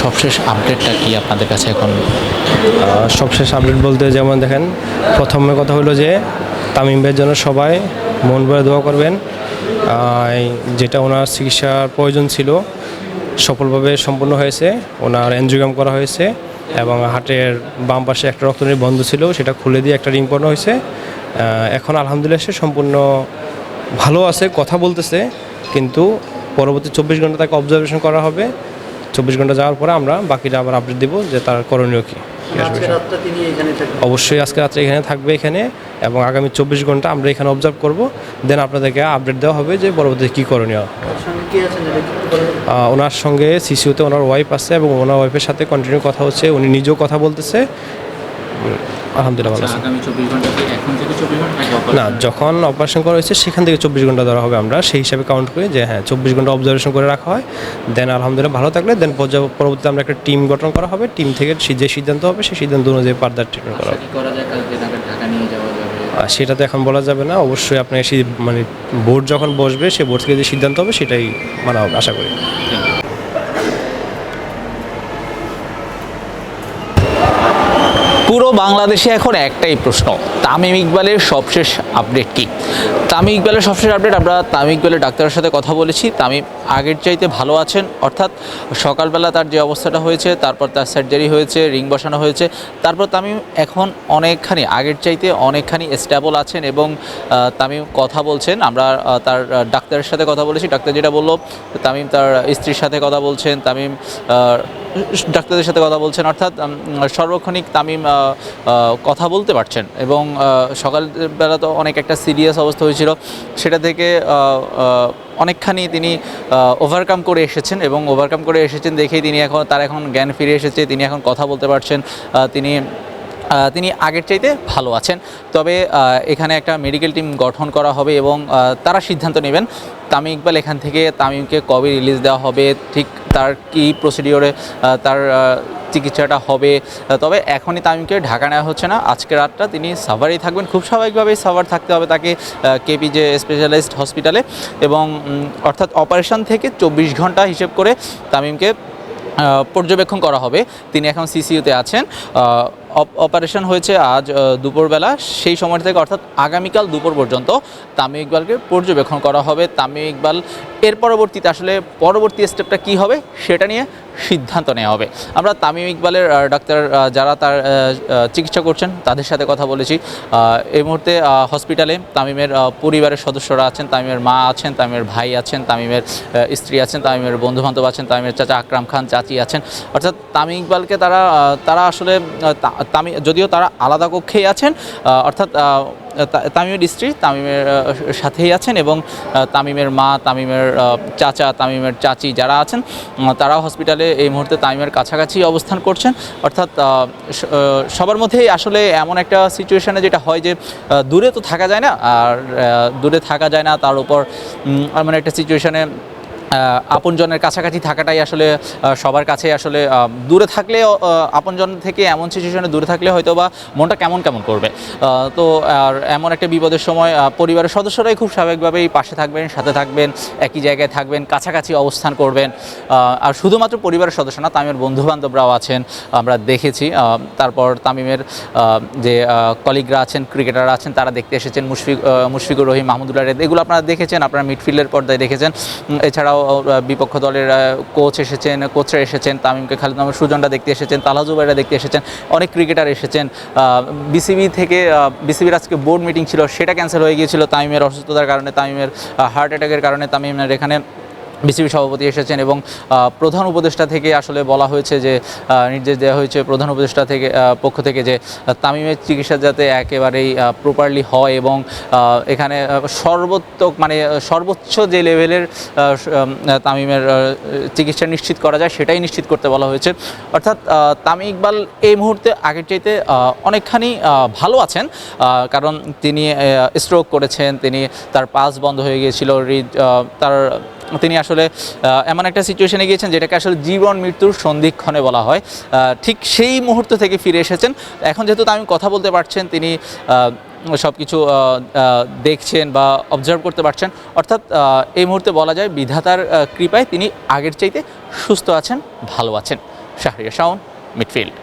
সবশেষ আপডেটটা কি আপনাদের কাছে এখন? সবশেষ আপডেট বলতে যেমন দেখেন, প্রথমে কথা হলো যে তামিম ভাইয়ের জন্য সবাই মন ভরে দোয়া করবেন। যেটা ওনার চিকিৎসার প্রয়োজন ছিল, সফলভাবে সম্পূর্ণ হয়েছে, ওনার এনজিওগ্রাম করা হয়েছে, এবং হাটের বাম পাশে একটা রক্তনীর বন্ধ ছিল, সেটা খুলে দিয়ে একটা রিং পরানো হয়েছে। এখন আলহামদুলিল্লাহ সে সম্পূর্ণ ভালো আছে, কথা বলতেছে, কিন্তু পরবর্তী চব্বিশ ঘণ্টা তাকে অবজারভেশন করা হবে। চব্বিশ ঘণ্টা যাওয়ার পরে আমরা বাকিটা আবার আপডেট দিব যে তার করণীয় কী। অবশ্যই আজকে রাত্রে এখানে থাকবে এখানে এবং আগামী চব্বিশ ঘণ্টা আমরা এখানে অবজার্ভ করব। দেন আপনাদেরকে আপডেট দেওয়া হবে যে পরবর্তী কী করণীয়। ওনার সঙ্গে সিসিউতে ওনার ওয়াইফ আছে এবং ওনার ওয়াইফের সাথে কন্টিনিউ কথা হচ্ছে। উনি নিজেও কথা বলতেছে। আলহামদুলিল্লাহ ভালো operation? না যখন অপারেশন করা হয়েছে সেখান থেকে চব্বিশ ঘণ্টা ধরা হবে আমরা। সেই হিসাবে কাউন্ট করি যে হ্যাঁ চব্বিশ ঘণ্টা অবজারভেশন করে রাখা হয়। দেন আলহামদুলিল্লাহ ভালো থাকলে দেন পরবর্তীতে আমরা একটা টিম গঠন করা হবে। টিম থেকে সি- যে সিদ্ধান্ত হবে সেই সিদ্ধান্ত অনুযায়ী ফার্দার ট্রিটমেন্ট করা হবে আর সেটা তো এখন বলা যাবে না। অবশ্যই আপনার সেই মানে বোর্ড যখন বসবে সে বোর্ড থেকে যে সিদ্ধান্ত হবে সেটাই মানা হবে আশা করি পুরো বাংলাদেশে এখন একটাই প্রশ্ন, তামিম ইকবালের সবশেষ আপডেট কি? তামিম ইকবালের সবশেষ আপডেট আমরা তামিম ইকবালের ডাক্তারের সাথে কথা বলেছি। তামিম আগের চাইতে ভালো আছেন, অর্থাৎ সকালবেলা তার যে অবস্থাটা হয়েছে, তারপর তার সার্জারি হয়েছে রিং বসানো হয়েছে, তারপর তামিম এখন অনেকখানি, আগের চাইতে অনেকখানি স্টেবল আছেন এবং তামিম কথা বলছেন। আমরা তার ডাক্তারের সাথে কথা বলেছি। ডাক্তার যেটা বলল, তামিম তার স্ত্রীর সাথে কথা বলছেন, তামিম ডাক্তারদের সাথে কথা বলছেন। অর্থাৎ সর্বক্ষণিক তামিম কথা বলতে পারছেন। এবং সকালবেলা তো অনেক একটা সিরিয়াস অবস্থা হয়েছিল। সেটা থেকে অনেকখানি তিনি ওভারকাম করে এসেছেন এবং ওভারকাম করে এসেছেন দেখেই তিনি এখন, তার এখন জ্ঞান ফিরে এসেছে। তিনি এখন কথা বলতে পারছেন। তিনি তিনি আগের চাইতে ভালো আছেন। তবে এখানে একটা মেডিকেল টিম গঠন করা হবে এবং তারা সিদ্ধান্ত নেবেন তামিম ইকবাল এখান থেকে তামিমকে কবে রিলিজ দেওয়া হবে, ঠিক তার কি প্রসিডিওরে তার চিকিৎসাটা হবে। তবে এখনই তামিমকে ঢাকা নেওয়া হচ্ছে না। আজকে রাতটা তিনি সাভারেই থাকবেন। খুব স্বাভাবিকভাবেই সাভার থাকতে হবে তাকে কেপি যে স্পেশালাইজড হসপিটালে এবং অর্থাৎ অপারেশন থেকে চব্বিশ ঘণ্টা হিসেব করে তামিমকে পর্যবেক্ষণ করা হবে। তিনি এখন সিসিইউতে আছেন। অপারেশন হয়েছে আজ দুপুরবেলা। সেই সময় থেকে অর্থাৎ আগামীকাল দুপুর পর্যন্ত তামিম ইকবালকে পর্যবেক্ষণ করা হবে। তামিম ইকবাল এর পরবর্তীতে আসলে পরবর্তী স্টেপটা কি হবে সেটা নিয়ে সিদ্ধান্ত নেওয়া হবে। আমরা তামিম ইকবালের ডাক্তার যারা তার চিকিৎসা করছেন, তাদের সাথে কথা বলেছি। এই মুহূর্তে হসপিটালে তামিমের পরিবারের সদস্যরা আছেন, তামিমের মা আছেন, তামিমের ভাই আছেন, তামিমের স্ত্রী আছেন, তামিমের বন্ধুবান্ধব আছেন, তামিমের চাচা আকরাম খান, চাচি আছেন। অর্থাৎ তামিম ইকবালকে তারা তারা আসলে তামি, যদিও তারা আলাদা কক্ষেই আছেন অর্থাৎ তামিমের স্ত্রী তামিমের সাথেই আছেন এবং তামিমের মা, তামিমের চাচা, তামিমের চাচি যারা আছেন তারাও হসপিটালে এই মুহূর্তে তামিমের কাছাকাছি অবস্থান করছেন। অর্থাৎ সবার মধ্যেই আসলে এমন একটা সিচুয়েশানে যেটা হয় যে দূরে তো থাকা যায় না, আর দূরে থাকা যায় না, তার উপর এমন একটা সিচুয়েশনে আপনজনের কাছাকাছি থাকাটাই আসলে সবার কাছে আসলে দূরে থাকলে আপনজন থেকে এমন সিচুয়েশনে দূরে থাকলে হয়তো বা মনটা কেমন কেমন করবে। তো আর এমন একটা বিপদের সময় পরিবারের সদস্যরাই খুব স্বাভাবিকভাবেই পাশে থাকবেন, সাথে থাকবেন, একই জায়গায় থাকবেন, কাছাকাছি অবস্থান করবেন। আর শুধুমাত্র পরিবারের সদস্য না, তামিমের বন্ধু বান্ধবরাও আছেন, আমরা দেখেছি। তারপর তামিমের যে কলিগরা আছেন ক্রিকেটার আছেন, তারা দেখতে এসেছেন, মুশফিক মুশফিকুর রহিম, মাহমুদুল্লাহ এগুলো আপনারা দেখেছেন, আপনারা মিডফিল্ডের পর্দায় দেখেছেন। এছাড়াও বিপক্ষ দলের কোচ এসেছেন কোচরা এসেছেন, তামিমকে খালিদ মাহমুদ সুজনরা দেখতে এসেছেন তালাজুবাইরা দেখতে এসেছেন, অনেক ক্রিকেটার এসেছেন। বিসিবি থেকে বিসিবির আজকে বোর্ড মিটিং ছিল, সেটা ক্যান্সেল হয়ে গিয়েছিল তামিমের অসুস্থতার কারণে, তামিমের হার্ট অ্যাটাকের কারণে, তামিমের এখানে বিসিবি সভাপতি এসেছেন এবং প্রধান উপদেষ্টা থেকে আসলে বলা হয়েছে যে নির্দেশ দেওয়া হয়েছে প্রধান উপদেষ্টা থেকে পক্ষ থেকে যে তামিমের চিকিৎসা যাতে একেবারেই প্রপারলি হয় এবং এখানে সর্বোত্তক মানে সর্বোচ্চ যে লেভেলের তামিমের চিকিৎসা নিশ্চিত করা যায় সেটাই নিশ্চিত করতে বলা হয়েছে। অর্থাৎ তামিম ইকবাল এই মুহূর্তে আগের চাইতে অনেকখানি ভালো আছেন কারণ তিনি স্ট্রোক করেছেন, তিনি তার পাস বন্ধ হয়ে গিয়েছিল তার তিনি আসলে এমন একটা সিচুয়েশনে গিয়েছেন যেটাকে আসলে জীবন মৃত্যুর সন্ধিক্ষণে বলা হয়। ঠিক সেই মুহূর্ত থেকে ফিরে এসেছেন। এখন যেহেতু আমি কথা বলতে পারছেন, তিনি সব কিছু দেখছেন বা অবজার্ভ করতে পারছেন, অর্থাৎ এই মুহূর্তে বলা যায় বিধাতার কৃপায় তিনি আগের চাইতে সুস্থ আছেন, ভালো আছেন। শাহরিয়া শাওন মিডফিল্ড